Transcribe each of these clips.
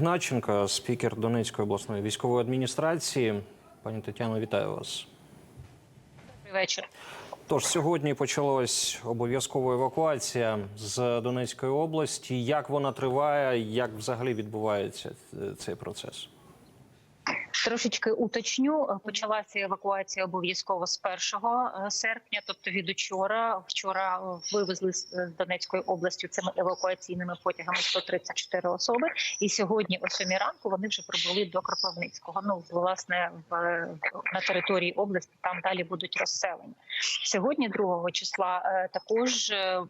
Гначенко, спікер Донецької обласної військової адміністрації. Пані Тетяно, вітаю вас. Добрий вечір. Тож сьогодні почалась обов'язкова евакуація з Донецької області. Як вона триває? Як взагалі відбувається цей процес? Трошечки уточню. Почалася евакуація обов'язково з 1 серпня, тобто від учора. Вчора вивезли з Донецької області цими евакуаційними потягами 134 особи. І сьогодні, о 7 ранку, вони вже прибули до Кропивницького. Ну власне в на території області там далі будуть розселені. Сьогодні, 2 числа, е, також е,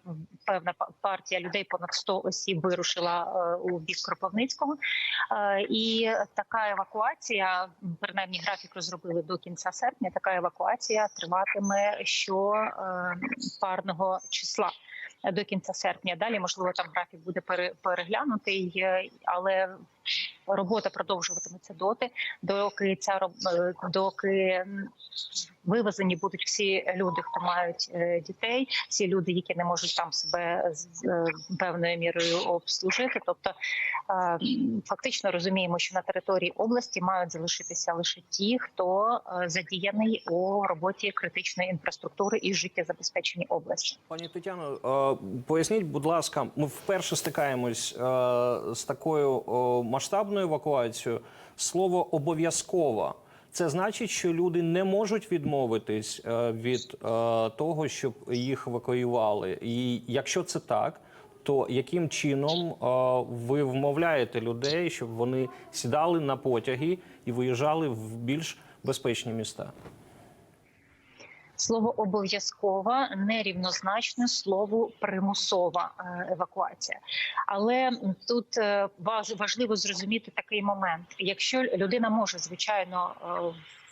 певна партія людей, понад 100 осіб, вирушила е, у бік Кропивницького. Е, І така евакуація, принаймні графік розробили до кінця серпня. Така евакуація триватиме що е, парного числа до кінця серпня. Далі можливо там графік буде пере- переглянутий, е, але робота продовжуватиметься доти, доки ця е, доки вивезені будуть всі люди, хто мають е, дітей, всі люди, які не можуть там себе з е, певною мірою обслужити. Тобто фактично розуміємо, що на території області мають залишитися лише ті, хто задіяний у роботі критичної інфраструктури і життєзабезпеченні області. Пані Тетяно, поясніть, будь ласка, ми вперше стикаємось з такою о, масштабною евакуацію Слово обов'язкова. Це значить, що люди не можуть відмовитись е, від е, того, щоб їх евакуювали. І якщо це так, то яким чином е, ви вмовляєте людей, щоб вони сідали на потяги і виїжджали в більш безпечні міста? Слово обов'язкова нерівнозначне слову примусова е, евакуація. Але тут е, важливо зрозуміти такий момент: якщо людина може звичайно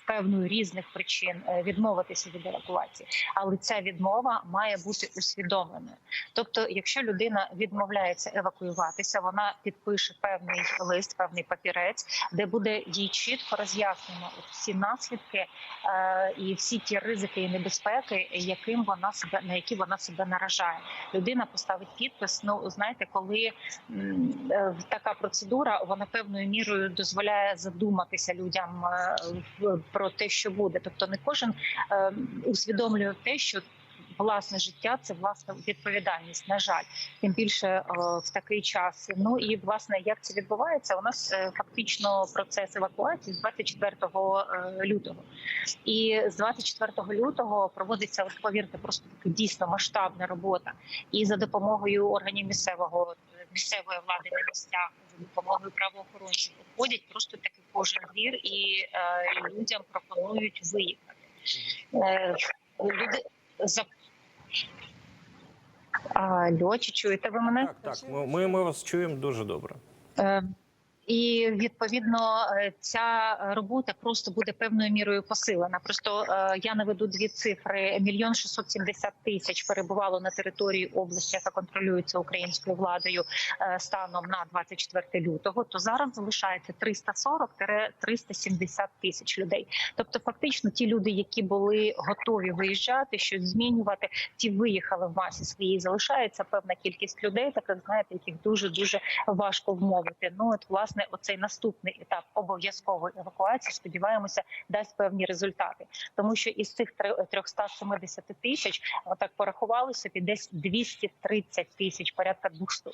певної різних причин е, відмовитися від евакуації, але ця відмова має бути усвідомленою. Тобто, якщо людина відмовляється евакуюватися, вона підпише певний лист, певний папірець, де буде їй чітко роз'яснено всі наслідки е, і всі ті ризики і небезпеки, яким вона себе на які вона себе наражає. Людина поставить підпис. Ну знаєте, коли е, така процедура вона певною мірою дозволяє задуматися людям в- про те, що буде. Тобто, не кожен е, усвідомлює те, що. Власне життя це власна відповідальність. На жаль, тим більше е, в такий час. Ну і власне як це відбувається? У нас е, фактично процес евакуації з 24 е, лютого. І з 24 лютого проводиться, повірте, просто дійсно масштабна робота. І за допомогою органів місцевого місцевої влади на місцях, допомогою правоохоронців ходять просто таки кожен двір і е, людям пропонують виїхати. Е, люди за Алло, чи чуєте ви мене? Так, так, ми, ми, ми вас чуємо дуже добре. І відповідно е, ця робота просто буде певною мірою посилена. Просто е, я наведу дві цифри: мільйон 670 тисяч перебувало на території області, яка контролюється українською владою е, станом на 24 лютого. То зараз залишається 340-370 тисяч людей. Тобто, фактично, ті люди, які були готові виїжджати, щось змінювати, ті виїхали в масі своїй. Залишається певна кількість людей, таких знаєте, яких дуже дуже важко вмовити. Ну от власне, оцей наступний етап обов'язкової евакуації, сподіваємося, дасть певні результати, тому що із цих три- 370 тисяч так порахували собі, десь 230 тисяч, порядка 200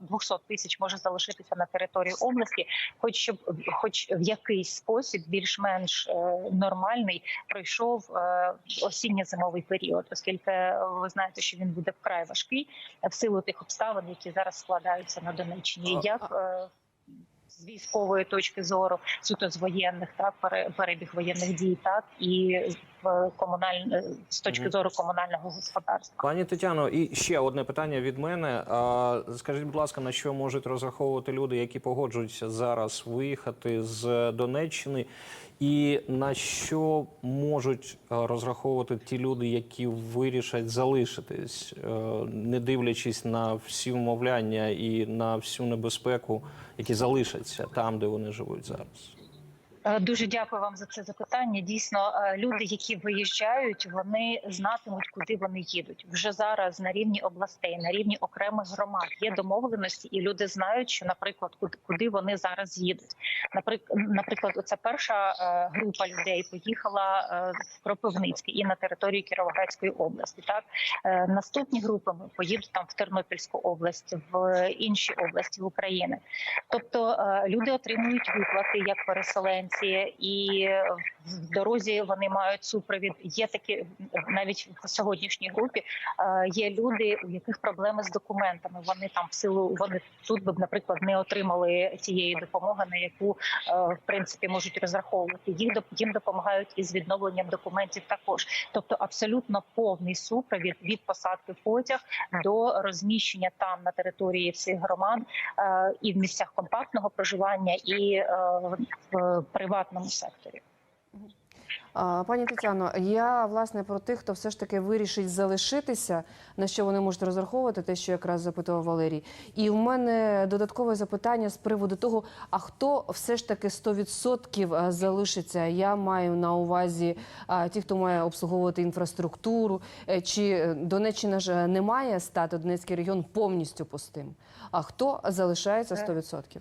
200 тисяч може залишитися на території області, хоч щоб хоч в якийсь спосіб більш-менш е, нормальний пройшов е, осінньо-зимовий період, оскільки е, ви знаєте, що він буде вкрай важкий в силу тих обставин, які зараз складаються на Донеччині. Як з військової точки зору, суто з воєнних, так пере- перебіг воєнних дій, так і в комуналь... з точки зору комунального господарства. Пані Тетяно, і ще одне питання від мене. Скажіть, будь ласка, на що можуть розраховувати люди, які погоджуються зараз виїхати з Донеччини, і на що можуть розраховувати ті люди, які вирішать залишитись, е, не дивлячись на всі вмовляння і на всю небезпеку, які залишаться там, де вони живуть зараз? Е, Дуже дякую вам за це запитання. Дійсно, е, люди, які виїжджають, вони знатимуть, куди вони їдуть. Вже зараз на рівні областей, на рівні окремих громад є домовленості, і люди знають, що, наприклад, куди- вони зараз їдуть. Наприклад, оця перша е, група людей поїхала в Кропивницький і на територію Кіровоградської області. Так наступні групи поїдуть там в Тернопільську область, в інші області України. Тобто люди отримують виплати як переселенці, і е, в дорозі вони мають супровід. Є такі навіть в сьогоднішній групі е, є люди, у яких проблеми з документами. Вони там в силу вони тут би, наприклад, не отримали тієї допомоги, на яку е, в принципі можуть розраховувати. Їх їм допомагають із відновленням документів. Також, тобто, абсолютно повний супровід від посадки в потяг до розміщення там на території всіх громад е, і в місцях компактного проживання, і в приватному секторі. Пані Тетяно, я власне про тих, хто все ж таки вирішить залишитися, на що вони можуть розраховувати, те, що якраз запитував Валерій. І в мене додаткове запитання з приводу того, а хто все ж таки 100% залишиться? Я маю на увазі ті, хто має обслуговувати інфраструктуру, Е, чи Донеччина ж не має стати Донецький регіон повністю пустим? А хто залишається 100%?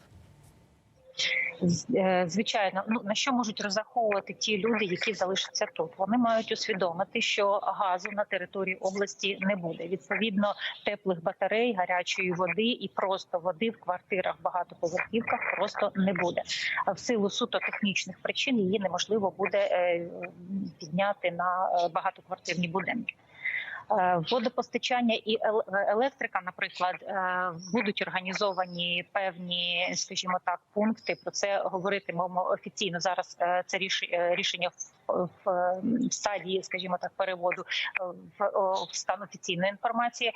Е, Звичайно, ну на що можуть розраховувати ті люди, які залишаться тут? Вони мають усвідомити, що газу на території області не буде. Відповідно, теплих батарей, гарячої води і просто води в квартирах, багатоповерхівках просто не буде. А В силу суто технічних причин її неможливо буде е, підняти на е, багатоквартирні будинки. Е, Водопостачання і електрика, наприклад, е, будуть організовані певні, скажімо так, пункти. Про це говоритимемо офіційно. Зараз е, це ріш- е, рішення в, е, стадії, скажімо так, переводу е, в, стан офіційної інформації.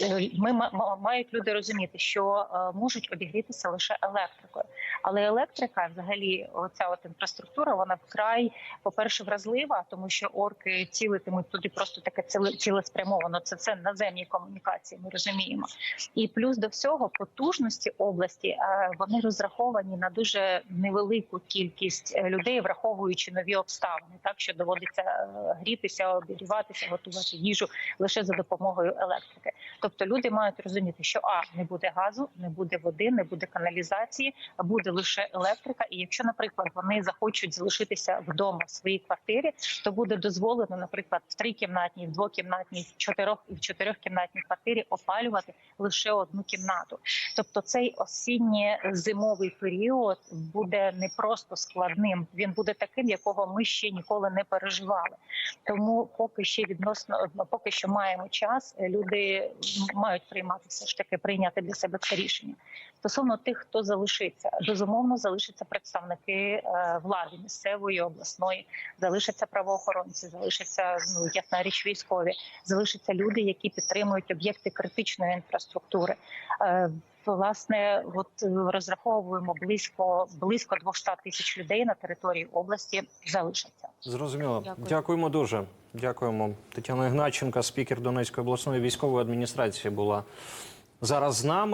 Е, Ми ма- ма- мають люди розуміти, що е, можуть обігрітися лише електрикою, але електрика, взагалі, оця от інфраструктура, вона вкрай, по-перше, вразлива, тому що орки цілитимуть туди просто таке ціле- цілеспрямовано. Це це наземні комунікації. Ми розуміємо. І плюс до всього потужності області е, вони розраховані на дуже невелику кількість людей, враховуючи нові обставини, так що доводиться грітися, обігріватися, готувати їжу лише за допомогою електрики. Тобто люди мають розуміти, що а не буде газу, не буде води, не буде каналізації, а буде лише електрика. І якщо, наприклад, вони захочуть залишитися вдома в своїй квартирі, то буде дозволено, наприклад, в трикімнатній, в двокімнатній, в чотирьох і в чотирьохкімнатній квартирі опалювати лише одну кімнату. Тобто, цей осінньо-зимовий період буде не просто складним, він буде таким, якого ми ще ніколи не переживали. Тому поки ще відносно поки що маємо час, люди мають приймати все ж таки прийняти для себе це рішення. Стосовно тих, хто залишиться, безумовно залишаться представники е, влади місцевої, обласної, залишаться правоохоронці, залишаться ну ясна річ військові, залишаться люди, які підтримують об'єкти критичної інфраструктури. Власне, от е, розраховуємо близько близько 200 тисяч людей на території області залишаться. Зрозуміло. Дякую. Дякуємо дуже. Дякуємо. Тетяна Ігначенка, спікер Донецької обласної військової адміністрації, була зараз з нами.